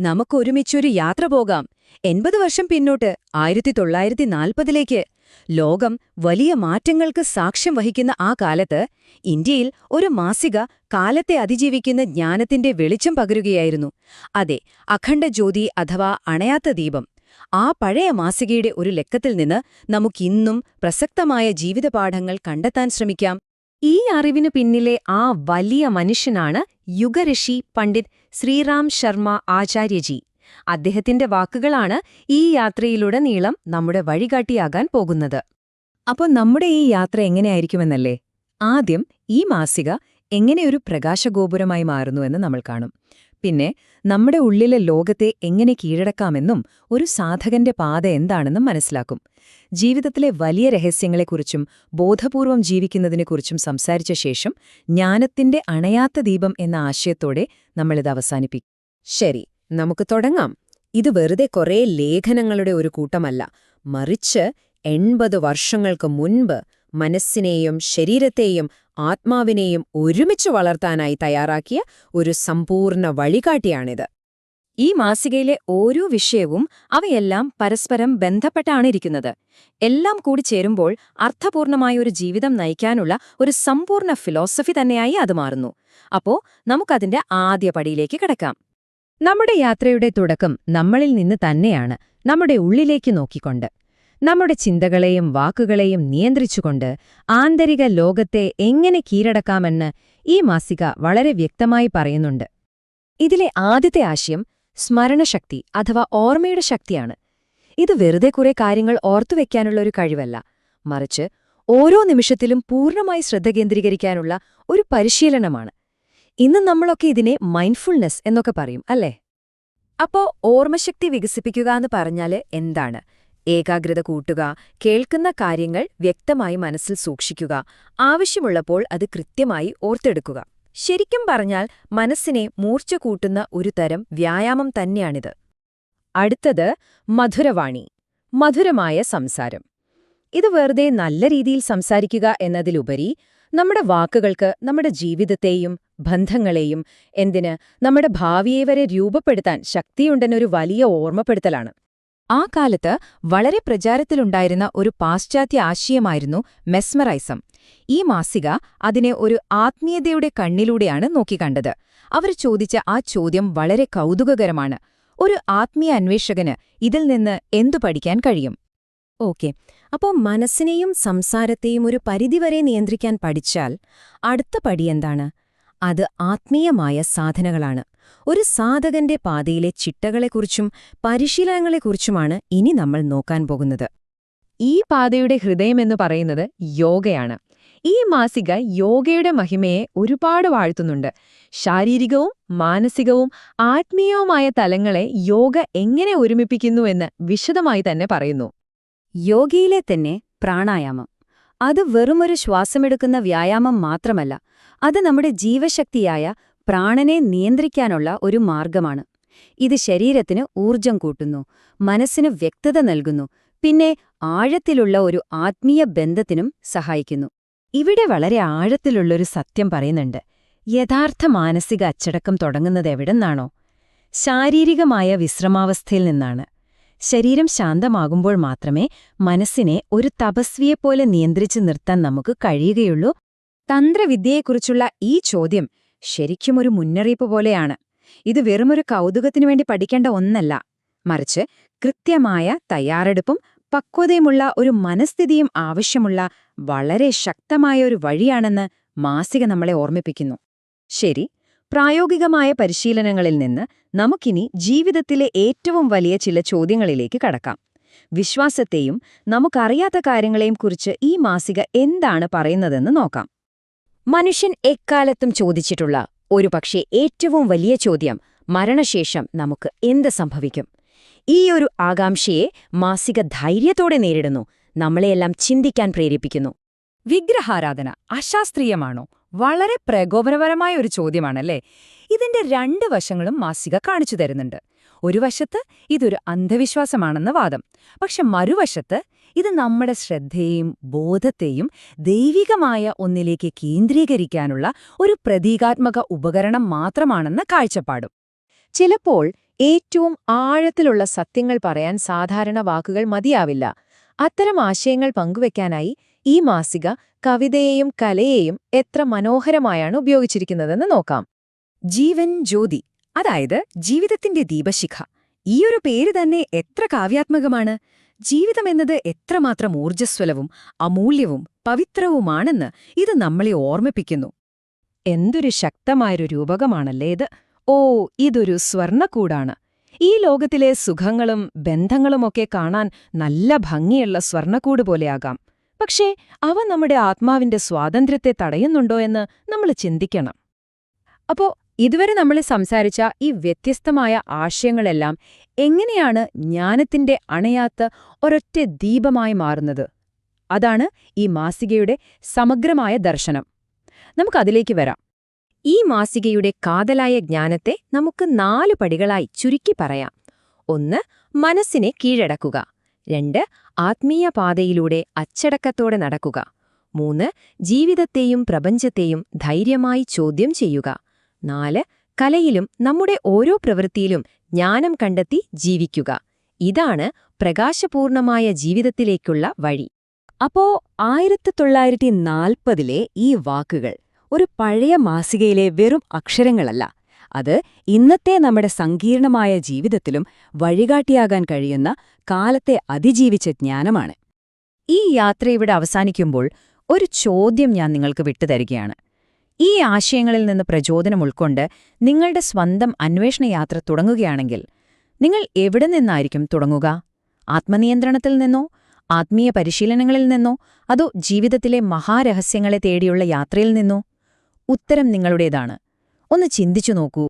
നമുക്കൊരുമിച്ചൊരു യാത്ര പോകാം. എൺപത് വർഷം പിന്നോട്ട് ആയിരത്തി തൊള്ളായിരത്തി നാൽപ്പതിലേക്ക് ലോകം വലിയ മാറ്റങ്ങൾക്ക് സാക്ഷ്യം വഹിക്കുന്ന ആ കാലത്ത് ഇന്ത്യയിൽ ഒരു മാസിക കാലത്തെ അതിജീവിക്കുന്ന ജ്ഞാനത്തിന്റെ വെളിച്ചം പകരുകയായിരുന്നു. അതെ അഖണ്ഡ ജ്യോതി അഥവാ അണയാത്ത ദീപം. ആ പഴയ മാസികയുടെ ഒരു ലക്കത്തിൽ നിന്ന് നമുക്കിന്നും പ്രസക്തമായ ജീവിതപാഠങ്ങൾ കണ്ടെത്താൻ ശ്രമിക്കാം. ഈ അറിവിനു പിന്നിലെ ആ വലിയ മനുഷ്യനാണ് യുഗഋഷി പണ്ഡിറ്റ് ശ്രീറാം ശർമ്മ ആചാര്യജി. അദ്ദേഹത്തിന്റെ വാക്കുകളാണ് ഈ യാത്രയിലുടനീളം നമ്മുടെ വഴികാട്ടിയാകാൻ പോകുന്നത്. അപ്പോൾ നമ്മുടെ ഈ യാത്ര എങ്ങനെയായിരിക്കുമെന്നല്ലേ? ആദ്യം ഈ മാസിക എങ്ങനെ ഒരു പ്രകാശഗോപുരമായി മാറുന്നുവെന്ന് നമ്മൾ കാണും. പിന്നെ നമ്മുടെ ഉള്ളിലെ ലോകത്തെ എങ്ങനെ കീഴടക്കാമെന്നും ഒരു സാധകന്റെ പാത എന്താണെന്നും മനസ്സിലാക്കും. ജീവിതത്തിലെ വലിയ രഹസ്യങ്ങളെക്കുറിച്ചും ബോധപൂർവം ജീവിക്കുന്നതിനെക്കുറിച്ചും സംസാരിച്ച ശേഷം ജ്ഞാനത്തിന്റെ അണയാത്ത ദീപം എന്ന ആശയത്തോടെ നമ്മളിത് അവസാനിപ്പിക്കും ശരി നമുക്ക് തുടങ്ങാം. ഇത് വെറുതെ കുറേ ലേഖനങ്ങളുടെ ഒരു കൂട്ടമല്ല. മറിച്ച് എൺപത് വർഷങ്ങൾക്ക് മുൻപ് മനസ്സിനെയും ശരീരത്തെയും ആത്മാവിനെയും ഒരുമിച്ച് വളർത്താനായി തയ്യാറാക്കിയ ഒരു സമ്പൂർണ വഴികാട്ടിയാണിത്. ഈ മാസികയിലെ ഓരോ വിഷയവും അവയെല്ലാം പരസ്പരം ബന്ധപ്പെട്ടാണ് ഇരിക്കുന്നത് എല്ലാം കൂടി ചേരുമ്പോൾ അർത്ഥപൂർണമായ ഒരു ജീവിതം നയിക്കാനുള്ള ഒരു സമ്പൂർണ ഫിലോസഫി തന്നെയായി അത് മാറുന്നു. അപ്പോ നമുക്കതിന്റെ ആദ്യ പടിയിലേക്ക് കിടക്കാം. നമ്മുടെ യാത്രയുടെ തുടക്കം നമ്മളിൽ നിന്ന് തന്നെയാണ്. നമ്മുടെ ഉള്ളിലേക്ക് നോക്കിക്കൊണ്ട്. നമ്മുടെ ചിന്തകളെയും വാക്കുകളെയും നിയന്ത്രിച്ചുകൊണ്ട് ആന്തരിക ലോകത്തെ എങ്ങനെ കീഴടക്കാമെന്ന് ഈ മാസിക വളരെ വ്യക്തമായി പറയുന്നുണ്ട്. ഇതിലെ ആദ്യത്തെ ആശയം സ്മരണശക്തി അഥവാ ഓർമ്മയുടെ ശക്തിയാണ്. ഇത് വെറുതെ കുറെ കാര്യങ്ങൾ ഓർത്തുവെക്കാനുള്ള ഒരു കഴിവല്ല. മറിച്ച് ഓരോ നിമിഷത്തിലും പൂർണമായി ശ്രദ്ധ കേന്ദ്രീകരിക്കാനുള്ള ഒരു പരിശീലനമാണ്. ഇന്ന് നമ്മളൊക്കെ ഇതിനെ മൈൻഡ്ഫുൾനെസ് എന്നൊക്കെ പറയും അല്ലേ? അപ്പോ ഓർമ്മശക്തി വികസിപ്പിക്കുക എന്ന് പറഞ്ഞാൽ എന്താണ്? ഏകാഗ്രത കൂട്ടുക കേൾക്കുന്ന കാര്യങ്ങൾ വ്യക്തമായി മനസ്സിൽ സൂക്ഷിക്കുക. ആവശ്യമുള്ളപ്പോൾ അത് കൃത്യമായി ഓർത്തെടുക്കുക. ശരിക്കും പറഞ്ഞാൽ മനസ്സിനെ മൂർച്ച കൂട്ടുന്ന ഒരു തരം വ്യായാമം തന്നെയാണിത്. അടുത്തത് മധുരവാണി മധുരമായ സംസാരം. ഇത് വെറുതെ നല്ല രീതിയിൽ സംസാരിക്കുക എന്നതിലുപരി നമ്മുടെ വാക്കുകൾക്ക് നമ്മുടെ ജീവിതത്തെയും ബന്ധങ്ങളെയും എന്തിന് നമ്മുടെ ഭാവിയെ വരെ രൂപപ്പെടുത്താൻ ശക്തിയുണ്ടെന്നൊരു വലിയ ഓർമ്മപ്പെടുത്തലാണ്. ആ കാലത്ത് വളരെ പ്രചാരത്തിലുണ്ടായിരുന്ന ഒരു പാശ്ചാത്യ ആശയമായിരുന്നു മെസ്മറൈസം. ഈ മാസിക അതിനെ ഒരു ആത്മീയതയുടെ കണ്ണിലൂടെയാണ് നോക്കിക്കണ്ടത്. അവർ ചോദിച്ച ആ ചോദ്യം വളരെ കൗതുകകരമാണ്. ഒരു ആത്മീയ അന്വേഷകന് ഇതിൽ നിന്ന് എന്തു പഠിക്കാൻ കഴിയും? ഓക്കെ. അപ്പോൾ മനസ്സിനെയും സംസാരത്തെയും ഒരു പരിധിവരെ നിയന്ത്രിക്കാൻ പഠിച്ചാൽ അടുത്ത പടിയെന്താണ് അത് ആത്മീയമായ സാധനകളാണ്. ഒരു സാധകന്റെ പാതയിലെ ചിട്ടകളെക്കുറിച്ചും പരിശീലനങ്ങളെക്കുറിച്ചുമാണ് ഇനി നമ്മൾ നോക്കാൻ പോകുന്നത്. ഈ പാതയുടെ ഹൃദയമെന്ന് പറയുന്നത് യോഗയാണ്. ഈ മാസിക യോഗയുടെ മഹിമയെ ഒരുപാട് വാഴ്ത്തുന്നുണ്ട്. ശാരീരികവും മാനസികവും ആത്മീയവുമായ തലങ്ങളെ യോഗ എങ്ങനെ ഒരുമിപ്പിക്കുന്നുവെന്ന് വിശദമായി തന്നെ പറയുന്നു. യോഗയിലെ തന്നെ പ്രാണായാമം. അത് വെറുമൊരു ശ്വാസമെടുക്കുന്ന വ്യായാമം മാത്രമല്ല അത് നമ്മുടെ ജീവശക്തിയായ പ്രാണനെ നിയന്ത്രിക്കാനുള്ള ഒരു മാർഗമാണ്. ഇത് ശരീരത്തിന് ഊർജം കൂട്ടുന്നു മനസ്സിന് വ്യക്തത നൽകുന്നു പിന്നെ ആഴത്തിലുള്ള ഒരു ആത്മീയ ബന്ധത്തിനും സഹായിക്കുന്നു. ഇവിടെ വളരെ ആഴത്തിലുള്ളൊരു സത്യം പറയുന്നുണ്ട്. യഥാർത്ഥ മാനസിക അച്ചടക്കം തുടങ്ങുന്നത് എവിടെന്നാണോ? ശാരീരികമായ വിശ്രമാവസ്ഥയിൽ നിന്നാണ്. ശരീരം ശാന്തമാകുമ്പോൾ മാത്രമേ മനസ്സിനെ ഒരു തപസ്വിയെപ്പോലെ നിയന്ത്രിച്ചു നിർത്താൻ നമുക്ക് കഴിയുകയുള്ളൂ. തന്ത്രവിദ്യയെക്കുറിച്ചുള്ള ഈ ചോദ്യം ശരിക്കും ഒരു മുന്നറിയിപ്പ് പോലെയാണ്. ഇത് വെറുമൊരു കൗതുകത്തിനു വേണ്ടി പഠിക്കേണ്ട ഒന്നല്ല. മറിച്ച് കൃത്യമായ തയ്യാറെടുപ്പും പക്വതയുമുള്ള ഒരു മനസ്ഥിതിയും ആവശ്യമുള്ള വളരെ ശക്തമായ ഒരു വഴിയാണെന്ന് മാസിക നമ്മളെ ഓർമ്മിപ്പിക്കുന്നു. ശരി പ്രായോഗികമായ പരിശീലനങ്ങളിൽ നിന്ന് നമുക്കിനി ജീവിതത്തിലെ ഏറ്റവും വലിയ ചില ചോദ്യങ്ങളിലേക്ക് കടക്കാം. വിശ്വാസത്തെയും നമുക്കറിയാത്ത കാര്യങ്ങളെയും കുറിച്ച് ഈ മാസിക എന്താണ് പറയുന്നതെന്ന് നോക്കാം. മനുഷ്യൻ എക്കാലത്തും ചോദിച്ചിട്ടുള്ള ഒരുപക്ഷെ ഏറ്റവും വലിയ ചോദ്യം മരണശേഷം നമുക്ക് എന്ത് സംഭവിക്കും? ഈ ഒരു ആകാംക്ഷയെ മാസിക ധൈര്യത്തോടെ നേരിടുന്നു. നമ്മളെയെല്ലാം ചിന്തിക്കാൻ പ്രേരിപ്പിക്കുന്നു. വിഗ്രഹാരാധന അശാസ്ത്രീയമാണോ? വളരെ പ്രകോപനപരമായ ഒരു ചോദ്യമാണല്ലേ? ഇതിന്റെ രണ്ട് വശങ്ങളും മാസിക കാണിച്ചു തരുന്നുണ്ട്. ഒരു വശത്ത് ഇതൊരു അന്ധവിശ്വാസമാണെന്ന വാദം. പക്ഷെ മറുവശത്ത് ഇത് നമ്മുടെ ശ്രദ്ധയെയും ബോധത്തെയും ദൈവികമായ ഒന്നിലേക്ക് കേന്ദ്രീകരിക്കാനുള്ള ഒരു പ്രതീകാത്മക ഉപകരണം മാത്രമാണെന്ന കാഴ്ചപ്പാടും. ചിലപ്പോൾ ഏറ്റവും ആഴത്തിലുള്ള സത്യങ്ങൾ പറയാൻ സാധാരണ വാക്കുകൾ മതിയാവില്ല. അത്തരം ആശയങ്ങൾ പങ്കുവെക്കാനായി ഈ മാസിക കവിതയെയും കലയെയും എത്ര മനോഹരമായാണ് ഉപയോഗിച്ചിരിക്കുന്നതെന്ന് നോക്കാം. ജീവൻ ജ്യോതി അതായത് ജീവിതത്തിന്റെ ദീപശിഖ. ഈയൊരു പേര് തന്നെ എത്ര കാവ്യാത്മകമാണ്. ജീവിതമെന്നത് എത്രമാത്രം ഊർജസ്വലവും അമൂല്യവും പവിത്രവുമാണെന്ന് ഇത് നമ്മളെ ഓർമ്മിപ്പിക്കുന്നു. എന്തൊരു ശക്തമായൊരു രൂപകമാണല്ലേ ഇത്. ഓ ഇതൊരു സ്വർണക്കൂടാണ്. ഈ ലോകത്തിലെ സുഖങ്ങളും ബന്ധങ്ങളുമൊക്കെ കാണാൻ നല്ല ഭംഗിയുള്ള സ്വർണക്കൂട് പോലെയാകാം. പക്ഷേ അവ നമ്മുടെ ആത്മാവിന്റെ സ്വാതന്ത്ര്യത്തെ തടയുന്നുണ്ടോ എന്ന് നമ്മൾ ചിന്തിക്കണം. അപ്പോ ഇതുവരെ നമ്മൾ സംസാരിച്ച ഈ വ്യത്യസ്തമായ ആശയങ്ങളെല്ലാം എങ്ങനെയാണ് ജ്ഞാനത്തിന്റെ അണയാത്ത ഒരൊറ്റ ദീപമായി മാറുന്നത്? അതാണ് ഈ മാസികയുടെ സമഗ്രമായ ദർശനം. നമുക്കതിലേക്ക് വരാം. ഈ മാസികയുടെ കാതലായ ജ്ഞാനത്തെ നമുക്ക് നാല് പടികളായി ചുരുക്കി പറയാം. ഒന്ന് മനസ്സിനെ കീഴടക്കുക. രണ്ട് ആത്മീയ പാതയിലൂടെ അച്ചടക്കത്തോടെ നടക്കുക. മൂന്ന് ജീവിതത്തെയും പ്രപഞ്ചത്തെയും ധൈര്യമായി ചോദ്യം ചെയ്യുക. നാല് കലയിലും നമ്മുടെ ഓരോ പ്രവൃത്തിയിലും ജ്ഞാനം കണ്ടെത്തി ജീവിക്കുക. ഇതാണ് പ്രകാശപൂർണമായ ജീവിതത്തിലേക്കുള്ള വഴി. അപ്പോ ആയിരത്തി തൊള്ളായിരത്തി നാൽപ്പതിലെ ഈ വാക്കുകൾ ഒരു പഴയ മാസികയിലെ വെറും അക്ഷരങ്ങളല്ല. അത് ഇന്നത്തെ നമ്മുടെ സങ്കീർണമായ ജീവിതത്തിലും വഴികാട്ടിയാകാൻ കഴിയുന്ന കാലത്തെ അതിജീവിച്ച ജ്ഞാനമാണ്. ഈ യാത്ര ഇവിടെ അവസാനിക്കുമ്പോൾ ഒരു ചോദ്യം ഞാൻ നിങ്ങൾക്ക് വിട്ടുതരികയാണ്. ഈ ആശയങ്ങളിൽ നിന്ന് പ്രചോദനം ഉൾക്കൊണ്ട് നിങ്ങളുടെ സ്വന്തം അന്വേഷണ യാത്ര തുടങ്ങുകയാണെങ്കിൽ നിങ്ങൾ എവിടെ നിന്നായിരിക്കും തുടങ്ങുക? ആത്മനിയന്ത്രണത്തിൽ നിന്നോ ആത്മീയ പരിശീലനങ്ങളിൽ നിന്നോ അതോ ജീവിതത്തിലെ മഹാരഹസ്യങ്ങളെ തേടിയുള്ള യാത്രയിൽ നിന്നോ? ഉത്തരം നിങ്ങളുടേതാണ്. ഒന്ന് ചിന്തിച്ചു നോക്കൂ.